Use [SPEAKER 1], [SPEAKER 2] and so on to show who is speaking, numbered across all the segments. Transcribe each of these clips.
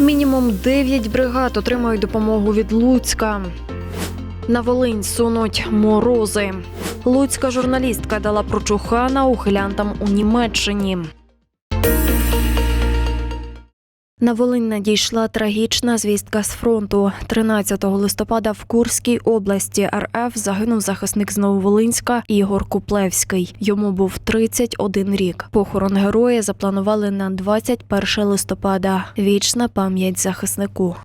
[SPEAKER 1] Мінімум 9 бригад отримають допомогу від Луцька. На Волинь сунуть морози. Луцька журналістка дала прочухана ухилянтам у Німеччині. На Волинь надійшла трагічна звістка з фронту. 13 листопада в Курській області РФ загинув захисник з Нововолинська Ігор Куплевський. Йому був 31 рік. Похорон героя запланували на 21 листопада. Вічна пам'ять захиснику.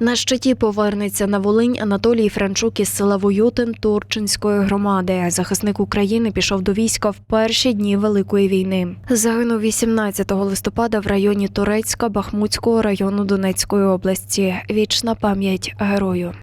[SPEAKER 1] На щиті повернеться на Волинь Анатолій Франчук із села Воютин Турчинської громади. Захисник України пішов до війська в перші дні Великої війни. Загинув 18 листопада в районі Турецька Бахмутського району Донецької області. Вічна пам'ять герою.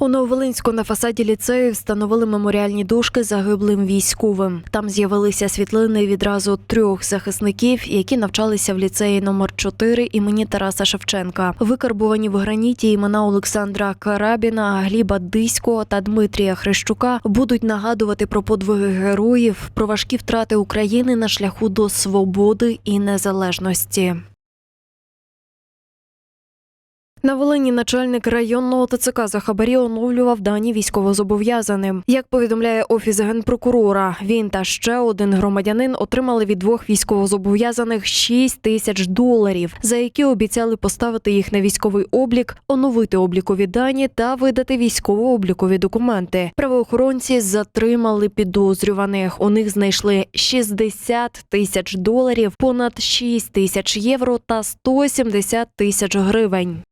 [SPEAKER 1] У Нововолинську на фасаді ліцею встановили меморіальні дошки загиблим військовим. Там з'явилися світлини відразу трьох захисників, які навчалися в ліцеї номер 4 імені Тараса Шевченка. Викарбувані в граніті імена Олександра Карабіна, Гліба Диського та Дмитрія Хрещука будуть нагадувати про подвиги героїв, про важкі втрати України на шляху до свободи і незалежності. На Волині начальник районного ТЦК за хабарі оновлював дані військовозобов'язаним. Як повідомляє офіс генпрокурора, він та ще один громадянин отримали від двох військовозобов'язаних 6 тисяч доларів, за які обіцяли поставити їх на військовий облік, оновити облікові дані та видати військово-облікові документи. Правоохоронці затримали підозрюваних. У них знайшли 60 тисяч доларів, понад 6 тисяч євро та 170 тисяч гривень.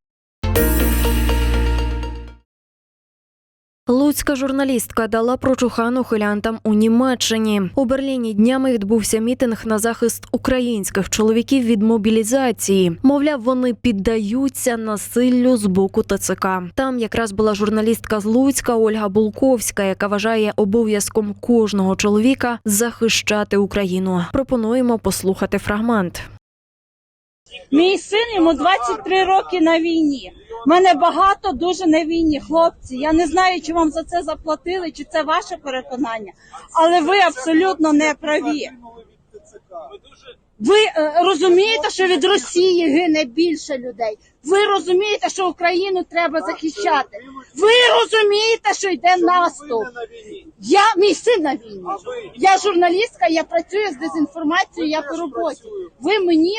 [SPEAKER 1] Луцька журналістка дала прочухан ухилянтам у Німеччині. У Берліні днями відбувся мітинг на захист українських чоловіків від мобілізації. Мовляв, вони піддаються насиллю з боку ТЦК. Там якраз була журналістка з Луцька Ольга Булковська, яка вважає обов'язком кожного чоловіка захищати Україну. Пропонуємо послухати фрагмент.
[SPEAKER 2] Мій син йому 23 роки на війні. У мене багато дуже на війні, хлопці. Я не знаю, чи вам за це заплатили, чи це ваше переконання, але ви абсолютно не праві. Ви е, розумієте, що від Росії гине більше людей. Ви розумієте, що Україну треба захищати. Ви розумієте, що йде наступ. Я мій син на війні. Я журналістка, я працюю з дезінформацією, я по роботі. Ви мені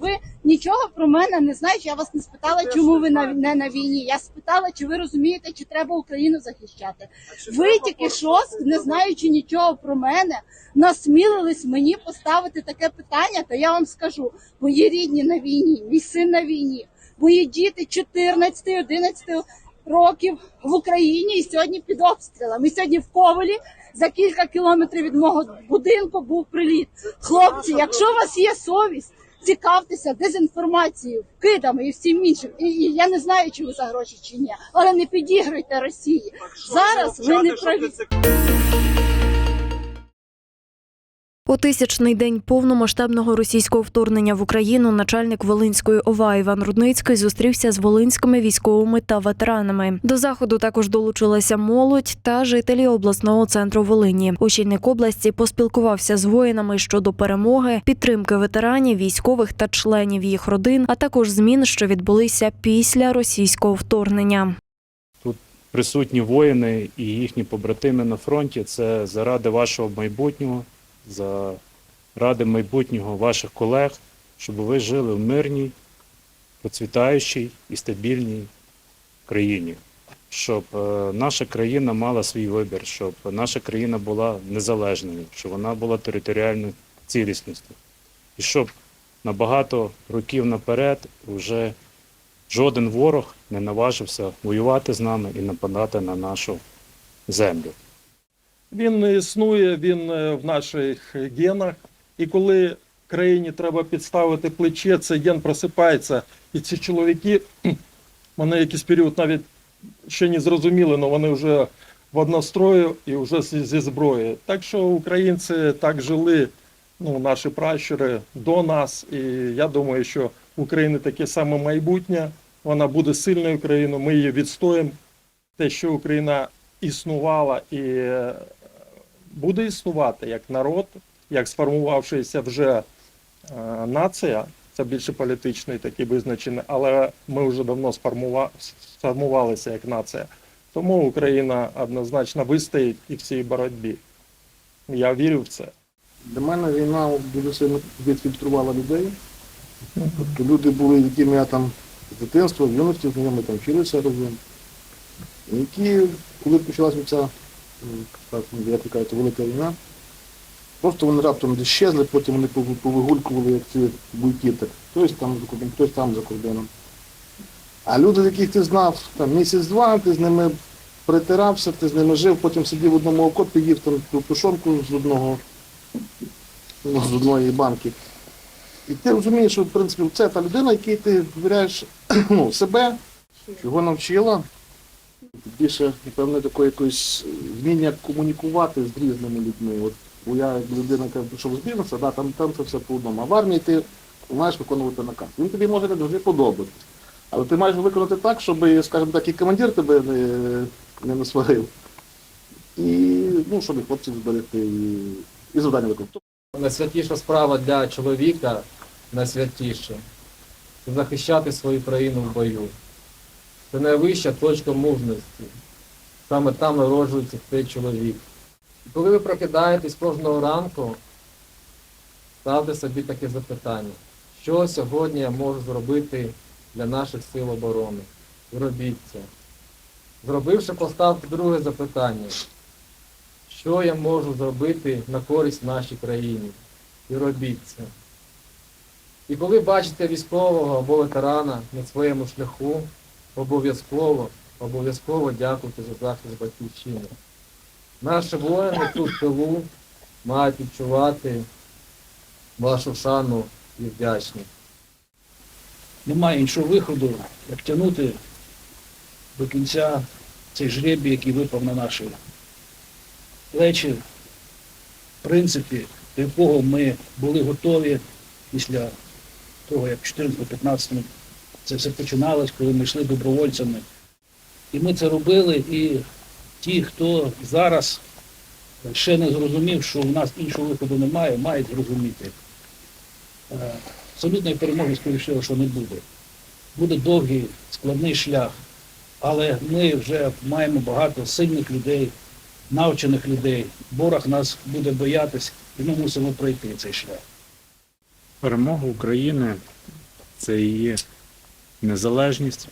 [SPEAKER 2] ви нічого про мене не знаєте. Я вас не спитала, чому ви не на війні. Я спитала, чи ви розумієте, чи треба Україну захищати. Ви тільки що, не знаючи нічого про мене, насмілились мені поставити таке питання. То я вам скажу: мої рідні на війні, мій син на війні, мої діти 14, 11 років в Україні і сьогодні під обстрілами. І сьогодні в Ковелі за кілька кілометрів від мого будинку був приліт. Хлопці, якщо у вас є совість, цікавтеся дезінформацією, кидами і всім іншим. І, і я не знаю, чи ви за гроші чи ні, але не підігруйте Росії. Зараз ви не праві.
[SPEAKER 1] У тисячний день повномасштабного російського вторгнення в Україну начальник Волинської ОВА Іван Рудницький зустрівся з волинськими військовими та ветеранами. До заходу також долучилася молодь та жителі обласного центру Волині. Очільник області поспілкувався з воїнами щодо перемоги, підтримки ветеранів, військових та членів їх родин, а також змін, що відбулися після російського вторгнення.
[SPEAKER 3] Тут присутні воїни і їхні побратими на фронті це заради вашого майбутнього, заради майбутнього ваших колег, щоб ви жили в мирній, процвітаючій і стабільній країні. Щоб е, наша країна мала свій вибір, щоб наша країна була незалежною, щоб вона була територіально цілісністю. І щоб на багато років наперед вже жоден ворог не наважився воювати з нами і нападати на нашу землю.
[SPEAKER 4] Він існує, він е, в наших генах. І коли країні треба підставити плече, цей ген просипається. І ці чоловіки, вони якийсь період навіть ще не зрозуміли, але вони вже в однострою і вже зі зі зброєю. Так що українці так жили, ну, наші пращури до нас. І я думаю, що в України таке саме майбутнє. Вона буде сильною країною, ми її відстоїмо. Те, що Україна існувала і е, буде існувати як народ, як сформувавшися вже е, нація, це більше політичний такий визначений, але ми вже давно сформува- сформувалися як нація. Тому Україна однозначно вистоїть і в цій боротьбі. Я вірю в це.
[SPEAKER 5] Для мене війна дуже сильно відфільтрувала людей. Тобто люди були, якими я там з дитинства, в юності знайомі, там вчилися разом. Які, коли почалася ця, так, ну, ви кажете, велика війна, просто вони раптом десь щезли, потім вони повигулькували, як ці буйки, хтось там за кордоном, хтось там за кордоном. А люди, яких ти знав там місяць-два, ти з ними притирався, ти з ними жив, потім сидів в одному окопі, їв там ту тушонку з одного з одної банки. І ти розумієш, що в принципі це та людина, якій ти довіряєш ну, себе, чого навчила. Більше, напевно, такої якоїсь вміння комунікувати з різними людьми. От, бо я як людина, яка пішов з бізнесу, да, там, там це все по одному. А в армії ти маєш виконувати наказ. Він тобі може не дуже подобатись. Але ти маєш виконати так, щоб, скажімо так, і командир тебе не, не насварив. І ну, щоб і хлопців зберегти, і, і завдання виконати.
[SPEAKER 6] Найсвятіша справа для чоловіка найсвятіше це захищати свою країну в бою. Це найвища точка мужності. Саме там народжується цей чоловік. І коли ви прокидаєтесь кожного ранку, ставте собі таке запитання, що сьогодні я можу зробити для наших сил оборони? Зробіть це. Зробивши, поставте друге запитання. Що я можу зробити на користь нашій країні? І робіть це. І коли бачите військового або ветерана на своєму шляху, обов'язково, обов'язково дякуйте за захист батьківщини. Наші воїни тут в тилу мають відчувати вашу шану і вдячність.
[SPEAKER 7] немає іншого виходу, як тягнути до кінця цей жребій, який випав на наші плечі, в принципі, до якого ми були готові після того, як в 14-15 це все починалось, коли ми йшли добровольцями. І ми це робили, і ті, хто зараз ще не зрозумів, що в нас іншого виходу немає, мають зрозуміти. Е, Абсолютної перемоги, скоріше, що не буде. Буде довгий, складний шлях. Але ми вже маємо багато сильних людей, навчених людей. Ворог нас буде боятись, і ми мусимо пройти цей шлях.
[SPEAKER 3] Перемога України це і є незалежність,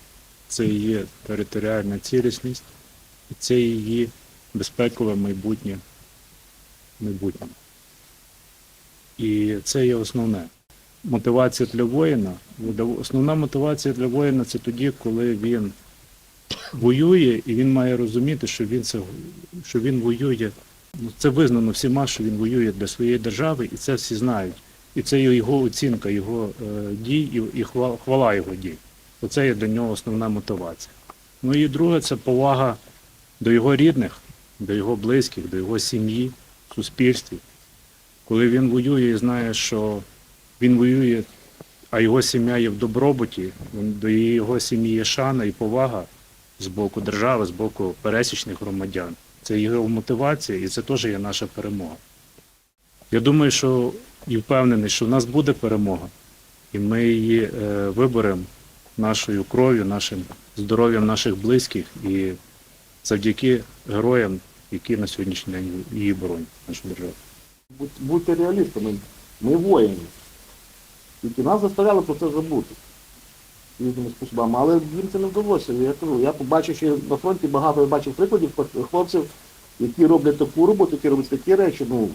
[SPEAKER 3] це є територіальна цілісність, і це її безпекове майбутнє. майбутнє. І це є основне. Мотивація для воїна. Основна мотивація для воїна це тоді, коли він воює, і він має розуміти, що він це що він воює. Ну, Це визнано всіма, що він воює для своєї держави, і це всі знають. І це його оцінка, його е, дій і, і хвала його дій. Оце є для нього основна мотивація. Ну і друге це повага до його рідних, до його близьких, до його сім'ї, суспільстві. Коли він воює і знає, що він воює, а його сім'я є в добробуті, до його сім'ї є шана і повага з боку держави, з боку пересічних громадян. Це його мотивація і це теж є наша перемога. Я думаю, що і впевнений, що в нас буде перемога, і ми її е, виберемо нашою кров'ю, нашим здоров'ям наших близьких і завдяки героям, які на сьогоднішній день її боронять, нашу державу.
[SPEAKER 5] Будьте реалістами. Ми воїни. Тільки нас заставляли про це забути. Різними способами. Але їм це не вдалося. Я кажу, я побачив ще на фронті багато я бачив прикладів хлопців, які роблять таку роботу, які роблять такі речі. Ну,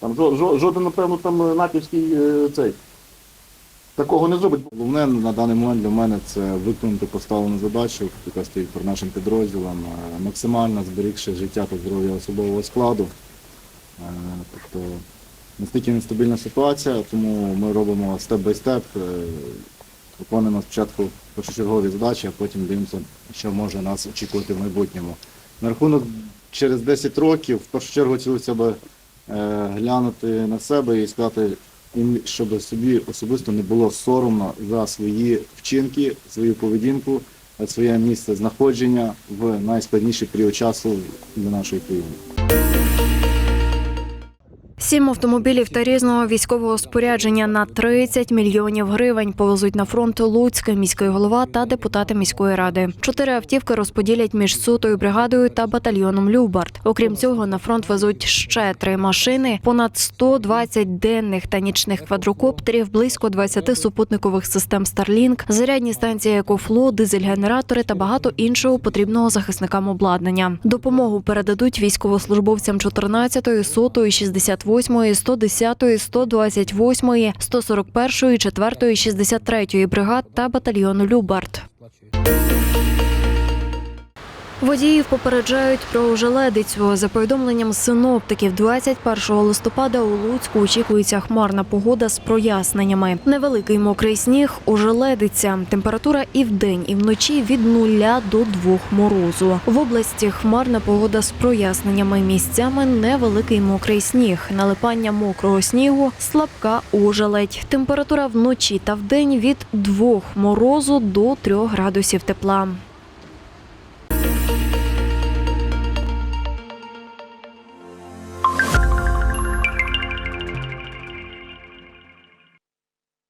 [SPEAKER 5] там жо- жо- жоден, напевно, там натівський е, цей. Такого не зробить.
[SPEAKER 8] Головне на даний момент для мене це виконати поставлену задачу, яка стоїть перед нашим підрозділом, е, максимально зберігши життя та здоров'я особового складу. Е, Тобто настільки нестабільна ситуація, тому ми робимо степ-бай-степ, е, виконуємо спочатку першочергові задачі, а потім дивимося, що може нас очікувати в майбутньому. На рахунок через 10 років, в першу чергу хотілося б глянути на себе і сказати, щоб собі особисто не було соромно за свої вчинки, свою поведінку, своє місце знаходження в найскладніший період часу для нашої країни.
[SPEAKER 1] Сім автомобілів та різного військового спорядження на 30 мільйонів гривень повезуть на фронт Луцька, міський голова та депутати міської ради. Чотири автівки розподілять між сотою бригадою та батальйоном Любард. Окрім цього, на фронт везуть ще три машини, понад 120 денних та нічних квадрокоптерів, близько 20 супутникових систем Starlink, зарядні станції «Екофло», дизель-генератори та багато іншого потрібного захисникам обладнання. Допомогу передадуть військовослужбовцям 14-ї, 100-ї, 68-ї, 110-ї, 128-ї, 141-ї, 4-ї, 63-ї бригад та батальйону Любард. Водіїв попереджають про ожеледицю. За повідомленням синоптиків, 21 листопада у Луцьку очікується хмарна погода з проясненнями. Невеликий мокрий сніг, ожеледиця. Температура і вдень, і вночі від 0 до 2 морозу. В області хмарна погода з проясненнями. Місцями невеликий мокрий сніг, налипання мокрого снігу, слабка ожеледь. Температура вночі та вдень від 2 морозу до 3 градусів тепла.